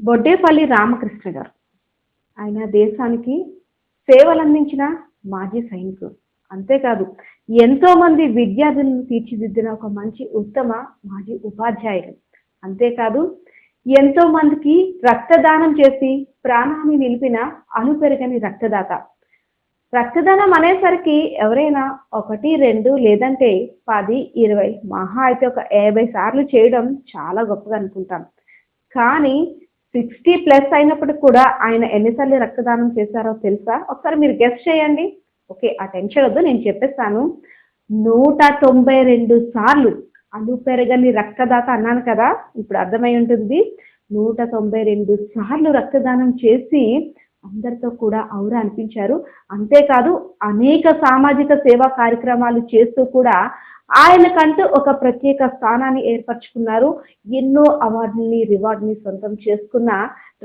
బొడ్డేపల్లి రామకృష్ణ గారు. ఆయన దేశానికి సేవలు అందించిన మాజీ సైనికుడు అంతేకాదు ఎంతో మంది విద్యార్థులను తీర్చిదిద్దిన ఒక మంచి ఉత్తమ మాజీ ఉపాధ్యాయుడు అంతేకాదు ఎంతో మందికి రక్తదానం చేసి ప్రాణాన్ని నిలిపిన అలుపెరగని రక్తదాత. రక్తదానం అనేసరికి ఎవరైనా ఒకటి రెండు లేదంటే పది ఇరవై మహా అయితే ఒక యాభై సార్లు చేయడం చాలా గొప్పగా అనుకుంటాం కానీ సిక్స్టీ ప్లస్ అయినప్పటికి కూడా ఆయన ఎన్నిసార్లు రక్తదానం చేశారో తెలుసా? ఒకసారి మీరు గెస్ట్ చేయండి. ఓకే ఆ టెన్షన్ వద్దు నేను చెప్పేస్తాను. నూట తొంభై రెండు సార్లు అలు పెరగని రక్తదాత అన్నాను కదా ఇప్పుడు అర్థమై ఉంటుంది. నూట తొంభై రెండు సార్లు రక్తదానం చేసి అందరితో కూడా ఔరా అనిపించారు. అంతేకాదు అనేక సామాజిక సేవా కార్యక్రమాలు చేస్తూ కూడా ఆయనకంటూ ఒక ప్రత్యేక స్థానాన్ని ఏర్పరచుకున్నారు. ఎన్నో అవార్డుని రివార్డుని సొంతం చేసుకున్న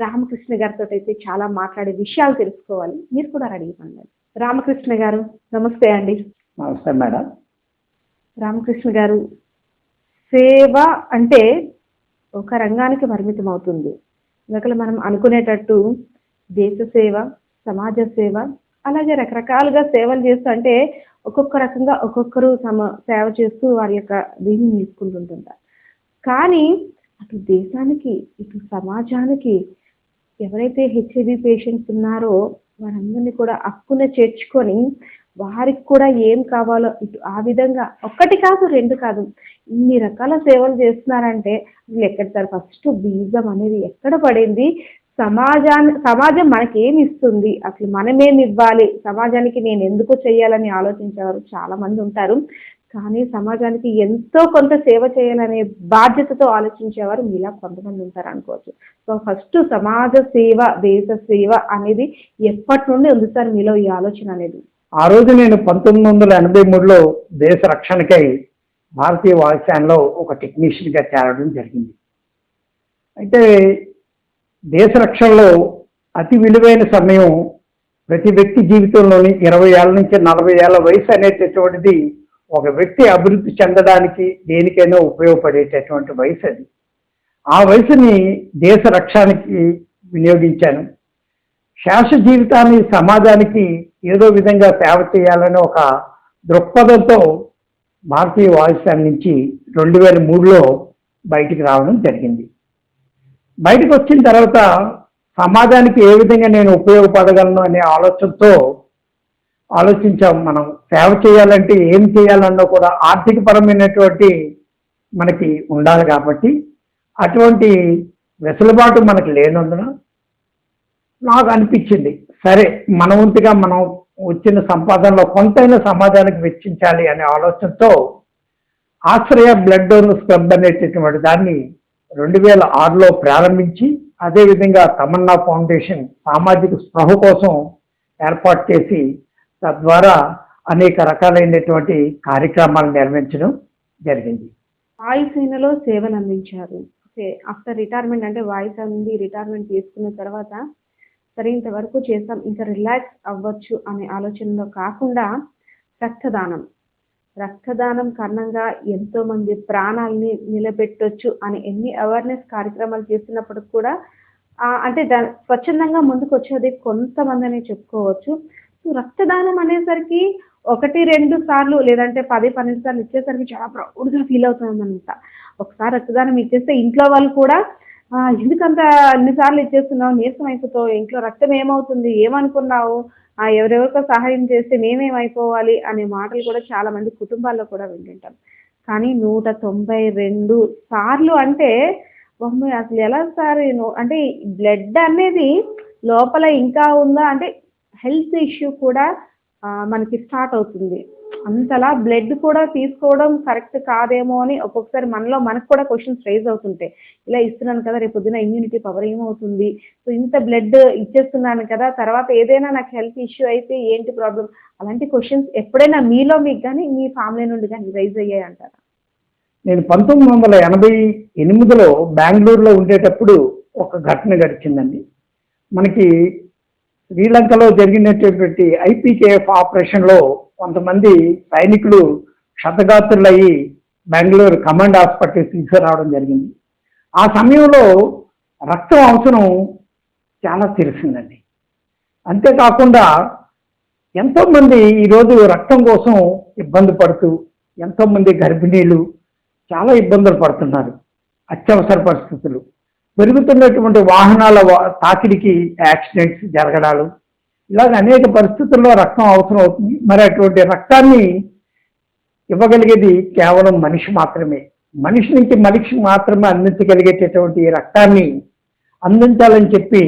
రామకృష్ణ గారితో అయితే చాలా మాట్లాడే విషయాలు తెలుసుకోవాలి. మీరు కూడా రెడీ ఇవ్వండి రామకృష్ణ గారు నమస్తే అండి. నమస్తే మేడం. రామకృష్ణ గారు సేవ అంటే ఒక రంగానికి పరిమితం అవుతుంది. ఇందాక మనం అనుకునేటట్టు దేశ సేవ సమాజ సేవ అలాగే రకరకాలుగా సేవలు చేస్తూ అంటే ఒక్కొక్క రకంగా ఒక్కొక్కరు తమ సేవ చేస్తూ వారి యొక్క దీన్ని నిలుపుకుంటుంటారు కానీ అటు దేశానికి ఇటు సమాజానికి ఎవరైతే హెచ్ఐవి పేషెంట్స్ ఉన్నారో వారందరినీ కూడా అక్కున చేర్చుకొని వారికి కూడా ఏం కావాలో ఇటు ఆ విధంగా ఒక్కటి కాదు రెండు కాదు ఇన్ని రకాల సేవలు చేస్తున్నారంటే వీళ్ళు ఎక్కడ సార్? ఫస్ట్ బీజం అనేది ఎక్కడ పడింది? సమాజాన్ని సమాజం మనకి ఏమి ఇస్తుంది అసలు మనమేమి ఇవ్వాలి సమాజానికి నేను ఎందుకు చేయాలని ఆలోచించేవారు చాలా మంది ఉంటారు. కానీ సమాజానికి ఎంతో కొంత సేవ చేయాలనే బాధ్యతతో ఆలోచించేవారు మీలా కొంతమంది ఉంటారు అనుకోవచ్చు. సో ఫస్ట్ సమాజ సేవ దేశ సేవ అనేది ఎప్పటి నుండి ఉంది సార్ మీలో ఈ ఆలోచన అనేది? ఆ రోజు నేను పంతొమ్మిది వందల ఎనభై మూడులో దేశ రక్షణకై భారతీయ వాయుసేనలో ఒక టెక్నీషియన్గా చేరడం జరిగింది. అయితే దేశ రక్షణలో అతి విలువైన సమయం ప్రతి వ్యక్తి జీవితంలోని ఇరవై ఏళ్ళ నుంచి నలభై ఏళ్ళ వయసు అనేటటువంటిది ఒక వ్యక్తి అభివృద్ధి చెందడానికి దేనికైనా ఉపయోగపడేటటువంటి వయసు అది. ఆ వయసుని దేశ రక్షణకి వినియోగించాను. శాశ్వత జీవితాన్ని సమాజానికి ఏదో విధంగా సేవ చేయాలనే ఒక దృక్పథంతో భారతీయ వాయుసేన నుంచి రెండు వేల మూడులో బయటికి రావడం జరిగింది. బయటకు వచ్చిన తర్వాత సమాజానికి ఏ విధంగా నేను ఉపయోగపడగలను అనే ఆలోచనతో ఆలోచించాం మనం. సేవ చేయాలంటే ఏం చేయాలన్నా కూడా ఆర్థిక పరమైనటువంటి మనకి ఉండాలి కాబట్టి అటువంటి వెసులుబాటు మనకు లేనందున నాకు అనిపించింది సరే మన వంతుగా మనం వచ్చిన సంపాదనలో కొంతైనా సమాజానికి వెచ్చించాలి అనే ఆలోచనతో ఆశ్రయ బ్లడ్ డోనర్స్ క్లబ్ అనేటటువంటి దాన్ని రెండు వేల ఆరులో ప్రారంభించి అదేవిధంగా తమన్నా ఫౌండేషన్ సామాజిక స్పృహ కోసం ఏర్పాటు చేసి తద్వారా అనేక రకాలైనటువంటి కార్యక్రమాలు నిర్వహించడం జరిగింది. వాయుసేనలో సేవలు అందించారు ఆఫ్టర్ రిటైర్మెంట్ అంటే వాయిస్ నుండి రిటైర్మెంట్ తీసుకున్న తర్వాత సరే ఇంతవరకు చేస్తాం ఇంకా రిలాక్స్ అవ్వచ్చు అనే ఆలోచనలో కాకుండా రక్తదానం. రక్తదానం కారణంగా ఎంతో మంది ప్రాణాలని నిలబెట్టొచ్చు అని ఎన్ని అవేర్నెస్ కార్యక్రమాలు చేస్తున్నప్పటికి కూడా అంటే దా స్వచ్ఛందంగా ముందుకు వచ్చేది కొంతమంది చెప్పుకోవచ్చు. సో రక్తదానం అనేసరికి ఒకటి రెండు సార్లు లేదంటే పది పన్నెండు సార్లు ఇచ్చేసరికి చాలా ప్రౌడ్గా ఫీల్ అవుతుందన్నమాట ఒకసారి రక్తదానం ఇచ్చేస్తే ఇంట్లో వాళ్ళు కూడా ఎందుకంత అన్నిసార్లు ఇచ్చేస్తున్నావు? నీరసం అయిపోతావు. ఇంట్లో రక్తం ఏమవుతుంది? ఏమనుకున్నావు? ఆ, ఎవరెవరికో సహాయం చేస్తే మేమేమైపోవాలి అనే మాటలు కూడా చాలా మంది కుటుంబాల్లో కూడా వింటుంటాం. కానీ నూట తొంభై రెండు సార్లు అంటే బొమ్మ అసలు ఎలా సార్ అంటే బ్లడ్ అనేది లోపల ఇంకా ఉందా? అంటే హెల్త్ ఇష్యూ కూడా మనకి స్టార్ట్ అవుతుంది. అంతలా బ్లడ్ కూడా తీసుకోవడం కరెక్ట్ కాదేమో అని ఒక్కొక్కసారి మనలో మనకు కూడా క్వశ్చన్స్ రైజ్ అవుతుంటాయి. ఇలా ఇస్తున్నాను కదా రేపు పొద్దున ఇమ్యూనిటీ పవర్ ఏమవుతుంది? సో ఇంత బ్లడ్ ఇచ్చేస్తున్నాను కదా తర్వాత ఏదైనా నాకు హెల్త్ ఇష్యూ అయితే ఏంటి ప్రాబ్లం అలాంటి క్వశ్చన్స్ ఎప్పుడైనా మీలో మీకు కానీ మీ ఫ్యామిలీ నుండి కానీ రైజ్ అయ్యాయి అంటారా? నేను పంతొమ్మిది వందల ఎనభై ఎనిమిదిలో బెంగళూరులో ఉండేటప్పుడు ఒక ఘటన గడిచిందండి. మనకి శ్రీలంకలో జరిగినటువంటి ఐపీకేఎఫ్ ఆపరేషన్లో కొంతమంది సైనికులు క్షతగాత్రులయ్యి బెంగళూరు కమాండ్ హాస్పిటల్ తీసుకురావడం జరిగింది. ఆ సమయంలో రక్తం అవసరం చాలా తెలిసిందండి అంతేకాకుండా ఎంతోమంది ఈరోజు రక్తం కోసం ఇబ్బంది పడుతూ ఎంతోమంది గర్భిణీలు చాలా ఇబ్బందులు పడుతున్నారు. అత్యవసర పరిస్థితులు. పెరుగుతున్నటువంటి వాహనాల తాకిడికి యాక్సిడెంట్స్ జరగడాలు ఇలాగ అనేక పరిస్థితుల్లో రక్తం అవసరం అవుతుంది. మరి అటువంటి రక్తాన్ని ఇవ్వగలిగేది కేవలం మనిషి మాత్రమే. మనిషి నుంచి మనిషి మాత్రమే అందించగలిగేటటువంటి ఈ రక్తాన్ని అందించాలని చెప్పి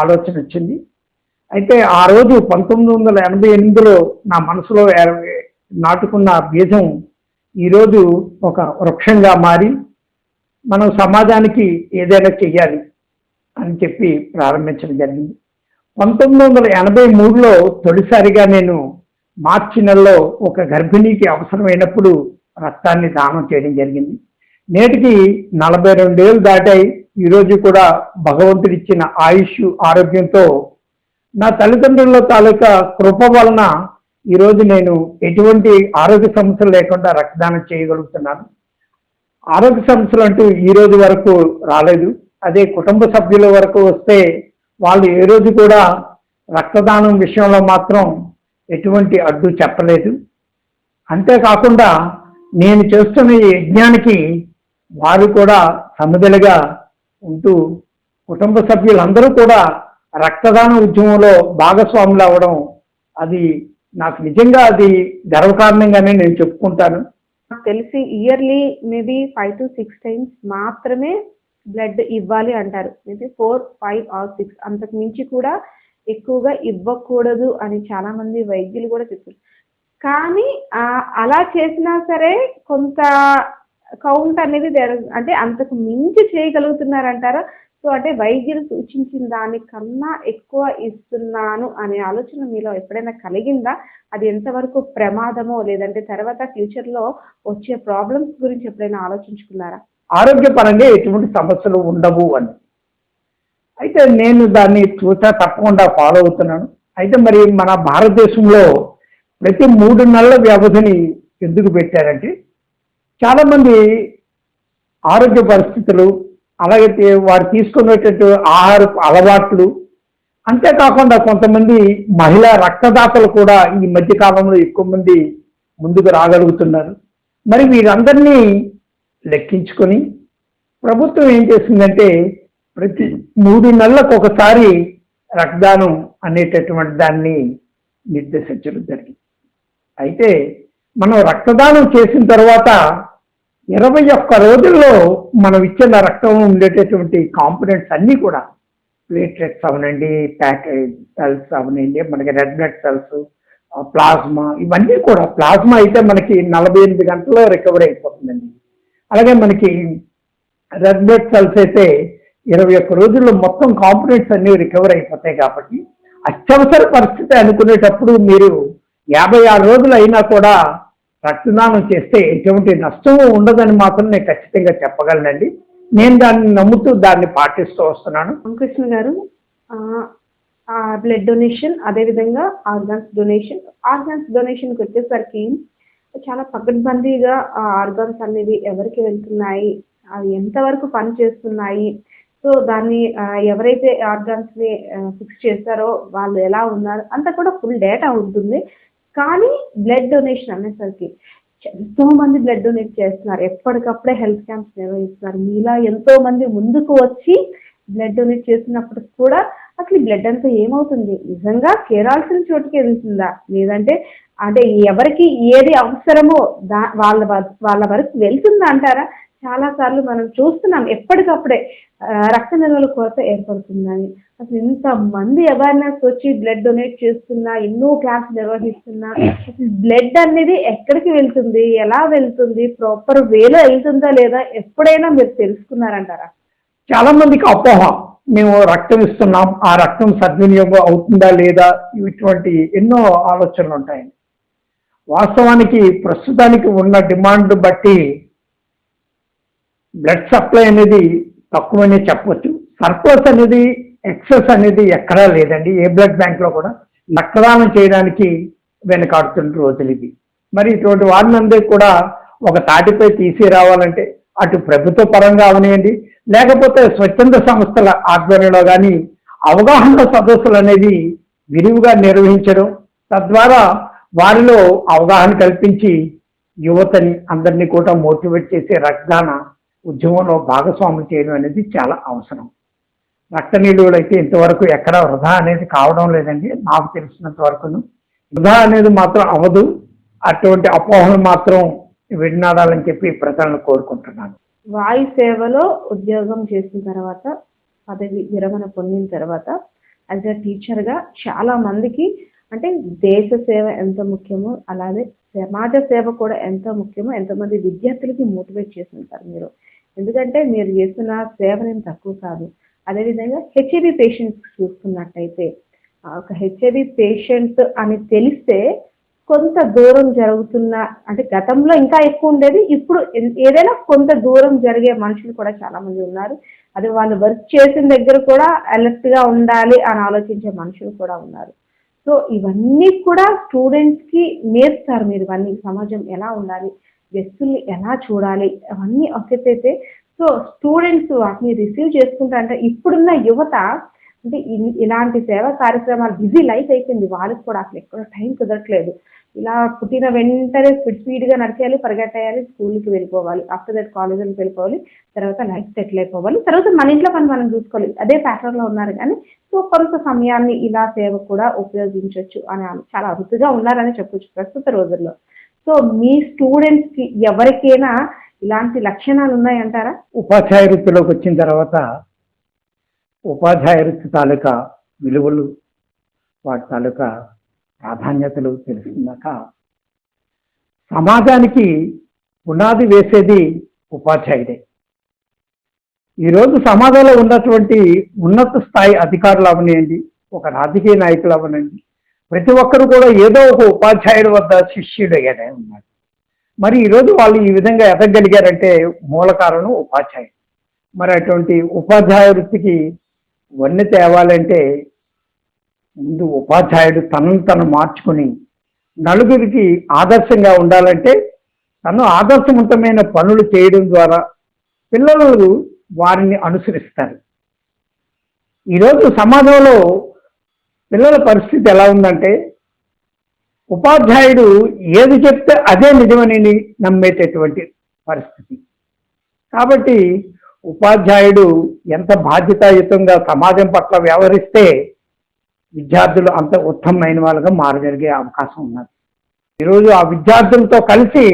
ఆలోచన వచ్చింది. అయితే ఆ రోజు పంతొమ్మిది వందల ఎనభై ఎనిమిదిలో నా మనసులో నాటుకున్న బీజం ఈరోజు ఒక వృక్షంగా మారి మనం సమాజానికి ఏదైనా చెయ్యాలి అని చెప్పి ప్రారంభించడం జరిగింది. పంతొమ్మిది వందల ఎనభై మూడులో తొలిసారిగా నేను మార్చి నెలలో ఒక గర్భిణీకి అవసరమైనప్పుడు రక్తాన్ని దానం చేయడం జరిగింది. నేటికి నలభై రెండేళ్ళు దాటాయి. ఈరోజు కూడా భగవంతుడిచ్చిన ఆయుష్ ఆరోగ్యంతో నా తల్లిదండ్రుల తాలూకా కృప వలన ఈరోజు నేను ఎటువంటి ఆరోగ్య సమస్యలు లేకుండా రక్తదానం చేయగలుగుతున్నాను. ఆరోగ్య సమస్యలు అంటూ ఈ రోజు వరకు రాలేదు. అదే కుటుంబ సభ్యుల వరకు వస్తే వాళ్ళు ఏ రోజు కూడా రక్తదానం విషయంలో మాత్రం ఎటువంటి అడ్డు చెప్పలేదు. అంతేకాకుండా నేను చేస్తున్న ఈ యజ్ఞానికి వారు కూడా సమిధలుగా ఉంటూ కుటుంబ సభ్యులందరూ కూడా రక్తదాన ఉద్యమంలో భాగస్వాములు అవ్వడం అది నాకు నిజంగా అది గర్వకారణంగానే నేను చెప్పుకుంటాను. నాకు తెలిసి yearly maybe five to six times మాత్రమే బ్లడ్ ఇవ్వాలి అంటారు. ఇది ఫోర్ ఫైవ్ ఆర్ సిక్స్ అంతకు మించి కూడా ఎక్కువగా ఇవ్వకూడదు అని చాలా మంది వైద్యులు కూడా చెప్తారు కానీ అలా చేసినా సరే కొంత కౌంట్ అనేది అంటే అంతకు మించి చేయగలుగుతున్నారంటారా? సో అంటే వైద్యులు సూచించిన దానికన్నా ఎక్కువ ఇస్తున్నాను అనే ఆలోచన మీలో ఎప్పుడైనా కలిగిందా? అది ఎంతవరకు ప్రమాదమో లేదంటే తర్వాత ఫ్యూచర్లో వచ్చే ప్రాబ్లమ్స్ గురించి ఎప్పుడైనా ఆలోచించుకున్నారా? ఆరోగ్యపరంగా ఎటువంటి సమస్యలు ఉండవు అని. అయితే నేను దాన్ని చూసా తప్పకుండా ఫాలో అవుతున్నాను. అయితే మరి మన భారతదేశంలో ప్రతి మూడు నెలల వ్యవధిని ఎందుకు పెట్టారంటే చాలామంది ఆరోగ్య పరిస్థితులు అలాగే వారు తీసుకునేటట్టు ఆహార అలవాట్లు అంతేకాకుండా కొంతమంది మహిళా రక్తదాతలు కూడా ఈ మధ్య కాలంలో ఎక్కువ మంది ముందుకు రాగలుగుతున్నారు. మరి వీరందరినీ లెక్కించుకొని ప్రభుత్వం ఏం చేసిందంటే ప్రతి మూడు నెలలకు ఒకసారి రక్తదానం అనేటటువంటి దాన్ని నిర్దేశించడం జరిగింది. అయితే మనం రక్తదానం చేసిన తర్వాత ఇరవై ఒక్క రోజుల్లో మనం ఇచ్చిన రక్తం ఉండేటటువంటి కాంపోనెంట్స్ అన్నీ కూడా ప్లేట్లెట్స్ అవనండి ప్యాక్ సెల్స్ అవనండి మనకి రెడ్ బ్లడ్ సెల్స్ ప్లాస్మా ఇవన్నీ కూడా ప్లాస్మా అయితే మనకి నలభై ఎనిమిది గంటల్లో రికవరీ అయిపోతుందండి. అలాగే మనకి రెడ్ బ్లడ్ సెల్స్ అయితే ఇరవై ఒక్క రోజుల్లో మొత్తం కాంపోనెంట్స్ అన్ని రికవర్ అయిపోతాయి కాబట్టి అత్యవసర పరిస్థితి అనుకునేటప్పుడు మీరు యాభై ఆరు రోజులు అయినా కూడా రక్తదానం చేస్తే ఎటువంటి నష్టం ఉండదని మాత్రం నేను ఖచ్చితంగా చెప్పగలనండి. నేను దాన్ని నమ్ముతూ దాన్ని పాటిస్తూ వస్తున్నాను. రామకృష్ణ గారు బ్లడ్ డొనేషన్ అదేవిధంగా ఆర్గాన్స్ డొనేషన్. ఆర్గాన్స్ డొనేషన్కి వచ్చేసరికి చాలా పకడ్బందీగా ఆ ఆర్గాన్స్ అనేవి ఎవరికి వెళ్తున్నాయి? అవి ఎంతవరకు పని చేస్తున్నాయి? సో దాన్ని ఎవరైతే ఆర్గాన్స్ని ఫిక్స్ చేస్తారో వాళ్ళు ఎలా ఉన్నారు? అంతా కూడా ఫుల్ డేటా ఉంటుంది. కానీ బ్లడ్ డొనేషన్ అనేసరికి ఎంతో మంది బ్లడ్ డొనేట్ చేస్తున్నారు. ఎప్పటికప్పుడే హెల్త్ క్యాంప్స్ నిర్వహిస్తున్నారు. మీలా ఎంతో మంది ముందుకు వచ్చి బ్లడ్ డొనేట్ చేసినప్పుడు కూడా అసలు బ్లడ్ అంతా ఏమవుతుంది? నిజంగా చేరాల్సిన చోటుకి వెళ్తుందా? లేదంటే అంటే ఎవరికి ఏది అవసరమో దా వాళ్ళ వాళ్ళ వరకు వెళ్తుందా అంటారా? చాలా సార్లు మనం చూస్తున్నాం ఎప్పటికప్పుడే రక్త నిల్వల కొరత ఏర్పడుతుందని. అసలు ఇంత మంది అవేర్నెస్ వచ్చి బ్లడ్ డొనేట్ చేస్తున్నా ఎన్నో క్యాంప్స్ నిర్వహిస్తున్నా అసలు బ్లడ్ అనేది ఎక్కడికి వెళ్తుంది? ఎలా వెళ్తుంది? ప్రాపర్ వేలో వెళ్తుందా లేదా? ఎప్పుడైనా మీరు తెలుసుకున్నారంటారా? చాలా మందికి అపోహ మేము రక్తం ఇస్తున్నాం ఆ రక్తం సద్వినియోగం అవుతుందా లేదా? ఇటువంటి ఎన్నో ఆలోచనలు ఉంటాయి వాస్తవానికి ప్రస్తుతానికి ఉన్న డిమాండ్ బట్టి బ్లడ్ సప్లై అనేది తక్కువనే చెప్పవచ్చు సర్ప్లస్ అనేది ఎక్సెస్ అనేది ఎక్కడా లేదండి. ఏ బ్లడ్ బ్యాంక్లో కూడా రక్తదానం చేయడానికి వెనకాడుతున్న రోజులు ఇవి. మరి ఇటువంటి వారినందరికీ కూడా ఒక తాటిపై తీసి రావాలంటే అటు ప్రభుత్వ పరంగా అవనేయండి లేకపోతే స్వచ్ఛంద సంస్థల ఆధ్వర్యంలో కానీ అవగాహన సదస్సులు అనేది విరివిగా నిర్వహించడం తద్వారా వారిలో అవగాహన కల్పించి యువతని అందరినీ కూడా మోటివేట్ చేసే రక్తదాన ఉద్యమంలో భాగస్వాములు చేయడం అనేది చాలా అవసరం. రక్త నిలువలు అయితే ఇంతవరకు ఎక్కడ వృధా అనేది కావడం లేదండి నాకు తెలిసినంత వరకును. వృధా అనేది మాత్రం అవదు అటువంటి అపోహలు మాత్రం విడినాడాలని చెప్పి ప్రజలను కోరుకుంటున్నాను. వాయు సేవలో ఉద్యోగం చేసిన తర్వాత పదవి విరమణ పొందిన తర్వాత యాజ్ అ టీచర్గా చాలా మందికి అంటే దేశ సేవ ఎంత ముఖ్యమో అలాగే సమాజ సేవ కూడా ఎంత ముఖ్యమో ఎంతమంది విద్యార్థులకి మోటివేట్ చేసి ఉంటారు మీరు. ఎందుకంటే మీరు చేస్తున్న సేవ తక్కువ కాదు. అదేవిధంగా హెచ్ఐవి పేషెంట్స్ చూసుకున్నట్టయితే ఒక హెచ్ఐవి పేషెంట్ అని తెలిస్తే కొంత దూరం జరుగుతున్న అంటే గతంలో ఇంకా ఎక్కువ ఉండేది ఇప్పుడు ఏదైనా కొంత దూరం జరిగే మనుషులు కూడా చాలా మంది ఉన్నారు. అది వాళ్ళు వర్క్ చేసిన దగ్గర కూడా అలర్ట్గా ఉండాలి అని ఆలోచించే మనుషులు కూడా ఉన్నారు. సో ఇవన్నీ కూడా స్టూడెంట్స్కి నేర్పుతారు మీరు. ఇవన్నీ సమాజం ఎలా ఉండాలి వ్యక్తుల్ని ఎలా చూడాలి అవన్నీ ఒకటైతే సో స్టూడెంట్స్ వాటిని రిసీవ్ చేసుకుంటారంటే ఇప్పుడున్న యువత అంటే ఇలాంటి సేవా కార్యక్రమాలు బిజీ లైఫ్ అయిపోయింది. వాళ్ళకి కూడా అసలు ఎక్కడ టైం కుదరట్లేదు. ఇలా పుట్టిన వెంటనే స్పీడ్ స్పీడ్గా నడిచేయాలి పరిగెట్టేయాలి స్కూల్కి వెళ్ళిపోవాలి. ఆఫ్టర్ దట్ కాలేజీకి వెళ్ళిపోవాలి తర్వాత లైఫ్ సెటిల్ అయిపోవాలి. తర్వాత మన ఇంట్లో పని మనం చూసుకోవాలి. అదే ప్యాటర్న్లో ఉన్నారు కానీ సో కొంత సమయాన్ని ఇలా సేవ కూడా ఉపయోగించవచ్చు అని చాలా అరుదుగా ఉన్నారని చెప్పొచ్చు ప్రస్తుత రోజుల్లో. సో మీ స్టూడెంట్స్కి ఎవరికైనా ఇలాంటి లక్షణాలు ఉన్నాయంటారా? ఉపాధ్యాయ వృత్తిలోకి వచ్చిన తర్వాత ఉపాధ్యాయ వృత్తి తాలూకా విలువలు వాటి తాలూకా ప్రాధాన్యతలు తెలుసుకున్నాక సమాజానికి పునాది వేసేది ఉపాధ్యాయుడే. ఈరోజు సమాజంలో ఉన్నటువంటి ఉన్నత స్థాయి అధికారులు అవనియండి ఒక రాజకీయ నాయకులు అవనండి ప్రతి ఒక్కరు కూడా ఏదో ఒక ఉపాధ్యాయుడి వద్ద శిష్యుడు అయ్యాడే ఉన్నాడు మరి ఈరోజు వాళ్ళు ఈ విధంగా ఎదగలిగారంటే మూల కారణం ఉపాధ్యాయుడు. మరి అటువంటి ఉపాధ్యాయ వృత్తికి వన్నె తేవాలంటే ముందు ఉపాధ్యాయుడు తనను తను మార్చుకుని నలుగురికి ఆదర్శంగా ఉండాలంటే తను ఆదర్శవంతమైన పనులు చేయడం ద్వారా పిల్లలు వారిని అనుసరిస్తారు. ఈరోజు సమాజంలో పిల్లల పరిస్థితి ఎలా ఉందంటే ఉపాధ్యాయుడు ఏది చెప్తే అదే నిజమని నమ్మేటటువంటి పరిస్థితి. కాబట్టి ఉపాధ్యాయుడు ఎంత బాధ్యతాయుతంగా సమాజం పట్ల వ్యవహరిస్తే విద్యార్థులు అంత ఉత్తమమైన వాళ్ళుగా మారగలిగే అవకాశం ఉన్నది. ఈరోజు ఆ విద్యార్థులతో కలిసి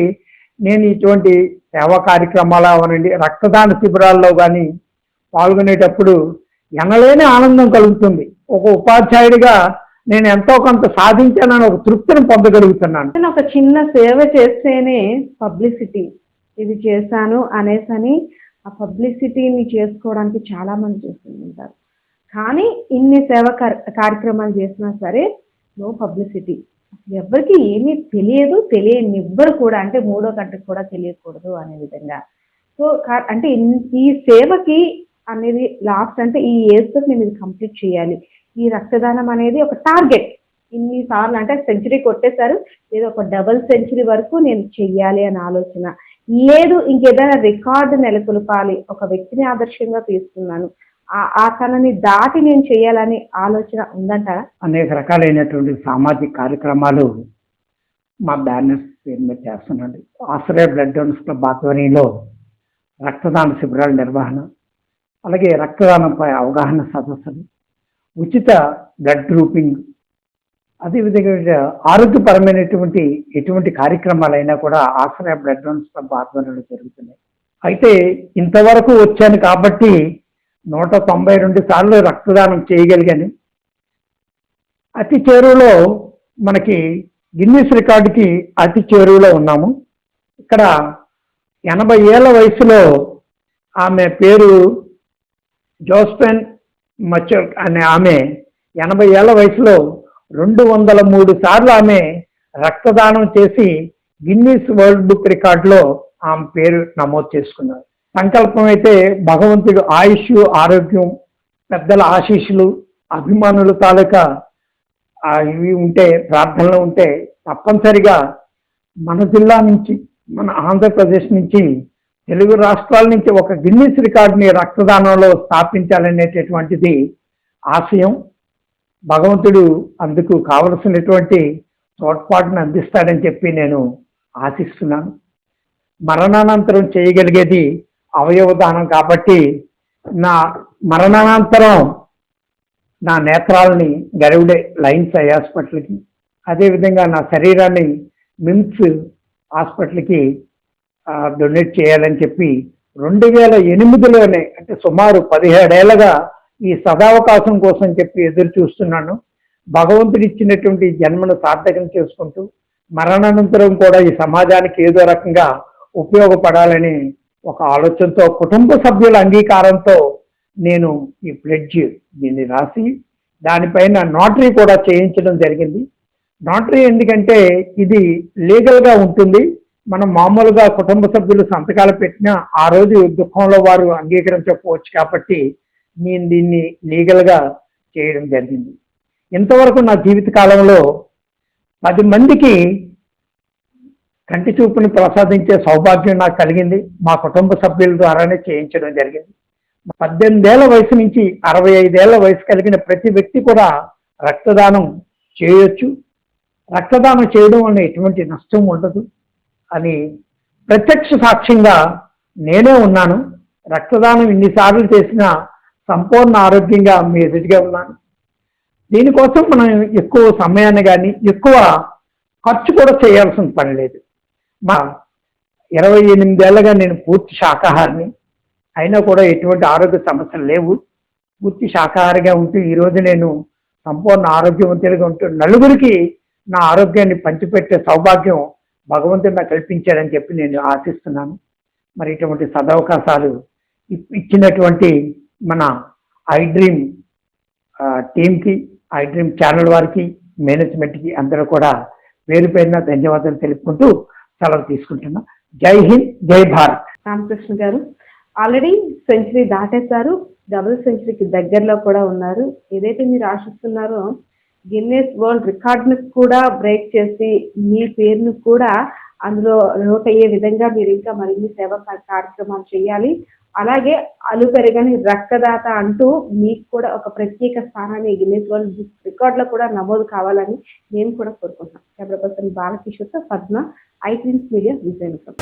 నేను ఇటువంటి సేవా కార్యక్రమాలు అవనండి రక్తదాన శిబిరాల్లో కానీ పాల్గొనేటప్పుడు ఎనలేని ఆనందం కలుగుతుంది. ఒక ఉపాధ్యాయుడిగా నేను ఎంతో కొంత సాధించానని ఒక తృప్తిని పొందగలుగుతున్నాను. నేను ఒక చిన్న సేవ చేస్తేనే పబ్లిసిటీ ఇది చేశాను అనేసని ఆ పబ్లిసిటీని చేసుకోవడానికి చాలా మంది చేస్తుంటారు. కానీ ఇన్ని సేవ కార్యక్రమాలు చేసినా సరే నో పబ్లిసిటీ ఎవరికి ఏమీ తెలియదు తెలియనివ్వరు కూడా అంటే మూడో కంటకి కూడా తెలియకూడదు అనే విధంగా. సో అంటే ఈ సేవకి అనేది లాస్ట్ అంటే ఈ ఏజ్తో నేను ఇది కంప్లీట్ చేయాలి. ఈ రక్తదానం అనేది ఒక టార్గెట్ ఇన్ని సార్లు అంటే సెంచరీ కొట్టేశారు ఏదో ఒక డబుల్ సెంచరీ వరకు నేను చెయ్యాలి అనే ఆలోచన. లేదు ఇంకేదైనా రికార్డు నెలకొల్పాలి ఒక వ్యక్తిని ఆదర్శంగా తీసుకున్నాను. ఆ- తనని దాటి నేను చేయాలని ఆలోచన ఉందంటారా? అనేక రకాలైనటువంటి సామాజిక కార్యక్రమాలు మా బ్యానర్స్ పేరు మీద చేస్తున్నాండి. ఆశ్రయ బ్లడ్ డోనర్స్ క్లబ్ ఆధ్వర్యంలో రక్తదాన శిబిరాల నిర్వహణ అలాగే రక్తదానంపై అవగాహన సదస్సులు ఉచిత బ్లడ్ గ్రూపింగ్ అదేవిధంగా ఆరోగ్యపరమైనటువంటి ఎటువంటి కార్యక్రమాలైనా కూడా ఆశ్రయ బ్లడ్ డోనర్స్ క్లబ్ ఆధ్వర్యంలో జరుగుతున్నాయి. అయితే ఇంతవరకు వచ్చాను కాబట్టి నూట తొంభై రెండు సార్లు రక్తదానం చేయగలిగాను. అతి చేరువలో మనకి గిన్నీస్ రికార్డుకి అతి చేరువలో ఉన్నాము. ఇక్కడ ఎనభై ఏళ్ళ వయసులో ఆమె పేరు జోస్పెన్ మచర్ అనే ఆమె ఎనభై ఏళ్ళ వయసులో రెండు వందల మూడు సార్లు ఆమె రక్తదానం చేసి గిన్నీస్ వరల్డ్ బుక్ రికార్డులో ఆమె పేరు నమోదు చేసుకున్నారు. సంకల్పం అయితే భగవంతుడు ఆయుష్ ఆరోగ్యం పెద్దల ఆశీస్సులు అభిమానుల తాలూకా ఇవి ఉంటే ప్రార్థనలు ఉంటే తప్పనిసరిగా మన జిల్లా నుంచి మన ఆంధ్రప్రదేశ్ నుంచి తెలుగు రాష్ట్రాల నుంచి ఒక గిన్నీస్ రికార్డుని రక్తదానంలో స్థాపించాలనేటటువంటిది ఆశయం. భగవంతుడు అందుకు కావలసినటువంటి తోడ్పాటును అందిస్తాడని చెప్పి నేను ఆశిస్తున్నాను. మరణానంతరం చేయగలిగేది అవయవ దానం కాబట్టి నా మరణానంతరం నా నేత్రాలని గరివుడే లైన్స్ ఐ హాస్పిటల్కి అదేవిధంగా నా శరీరాన్ని మిమ్స్ హాస్పిటల్కి డొనేట్ చేయాలని చెప్పి రెండు వేల ఎనిమిదిలోనే అంటే సుమారు పదిహేడేళ్ళగా ఈ సదావకాశం కోసం చెప్పి ఎదురు చూస్తున్నాను. భగవంతుడు ఇచ్చినటువంటి జన్మను సార్థకం చేసుకుంటూ మరణానంతరం కూడా ఈ సమాజానికి ఏదో రకంగా ఉపయోగపడాలని ఒక ఆలోచనతో కుటుంబ సభ్యుల అంగీకారంతో నేను ఈ ప్లెడ్జ్ దీన్ని రాసి దానిపైన నోటరీ కూడా చేయించడం జరిగింది. నోటరీ ఎందుకంటే ఇది లీగల్గా ఉంటుంది. మనం మామూలుగా కుటుంబ సభ్యులు సంతకాలు పెట్టినా ఆ రోజు దుఃఖంలో వారు అంగీకరించకపోవచ్చు కాబట్టి నేను దీన్ని లీగల్గా చేయడం జరిగింది. ఇంతవరకు నా జీవిత కాలంలో పది మందికి కంటి చూపుని ప్రసాదించే సౌభాగ్యం నాకు కలిగింది. మా కుటుంబ సభ్యుల ద్వారానే చేయించడం జరిగింది. పద్దెనిమిదేళ్ళ వయసు నుంచి అరవై ఐదేళ్ళ వయసు కలిగిన ప్రతి వ్యక్తి కూడా రక్తదానం చేయొచ్చు. రక్తదానం చేయడం వల్ల ఎటువంటి నష్టం ఉండదు అని ప్రత్యక్ష సాక్ష్యంగా నేనే ఉన్నాను. రక్తదానం ఇన్నిసార్లు చేసినా సంపూర్ణ ఆరోగ్యంగా మీ ఎదుటిగా ఉన్నాను. దీనికోసం మనం ఎక్కువ సమయాన్ని కానీ ఎక్కువ ఖర్చు కూడా చేయాల్సిన పని లేదు. మా ఇరవై ఎనిమిదేళ్ళగా నేను పూర్తి శాకాహారిని. అయినా కూడా ఎటువంటి ఆరోగ్య సమస్యలు లేవు. పూర్తి శాకాహారిగా ఉంటూ ఈరోజు నేను సంపూర్ణ ఆరోగ్యవంతుడిగా ఉంటూ నలుగురికి నా ఆరోగ్యాన్ని పంచిపెట్టే సౌభాగ్యం భగవంతుడు నాకు కల్పించాడని చెప్పి నేను ఆశిస్తున్నాను. మరి ఇటువంటి సదవకాశాలు ఇ- ఇచ్చినటువంటి మన ఐ డ్రీమ్ టీంకి ఐ డ్రీమ్ ఛానల్ వారికి మేనేజ్మెంట్కి అందరూ కూడా పేరు పేరున ధన్యవాదాలు తెలుపుకుంటూ సెలవు తీసుకుంటున్నాం. జై హింద్ జై భారత్. రామకృష్ణ గారు ఆల్రెడీ సెంచరీ దాటేశారు. డబుల్ సెంచరీకి దగ్గరలో కూడా ఉన్నారు. ఏదైతే మీరు ఆశిస్తున్నారో గిన్నెస్ వరల్డ్ రికార్డ్ని కూడా బ్రేక్ చేసి మీ పేరును కూడా అందులో నోట్ అయ్యే విధంగా మీరు ఇంకా మరిన్ని సేవా కార్యక్రమాలు చేయాలి. అలాగే అలు పెరగని రక్తదాత అంటూ మీకు కూడా ఒక ప్రత్యేక స్థానాన్ని గిన్నెస్ వరల్డ్ బుక్ రికార్డులో కూడా నమోదు కావాలని నేను కూడా కోరుకుంటున్నాను. Camera person బాలకిషోర్తో Padma I prince media Vizianagaram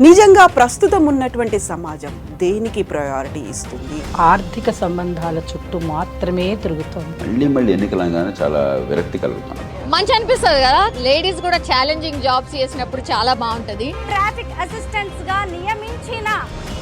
నిజంగా ప్రస్తుతం ఉన్నటువంటి సమాజం దేనికి ప్రయారిటీ ఇస్తుంది? ఆర్థిక సంబంధాల చుట్టూ మాత్రమే తిరుగుతోంది. మళ్ళీ మళ్ళీ ఎన్నికలంగానే చాలా విరక్తి కలుగుతాం మంచి అనిపిస్తుంది కదా? లేడీస్ కూడా ఛాలెంజింగ్ జాబ్స్ చేసినప్పుడు చాలా బాగుంటది. ట్రాఫిక్ అసిస్టెంట్స్గా నియమించిన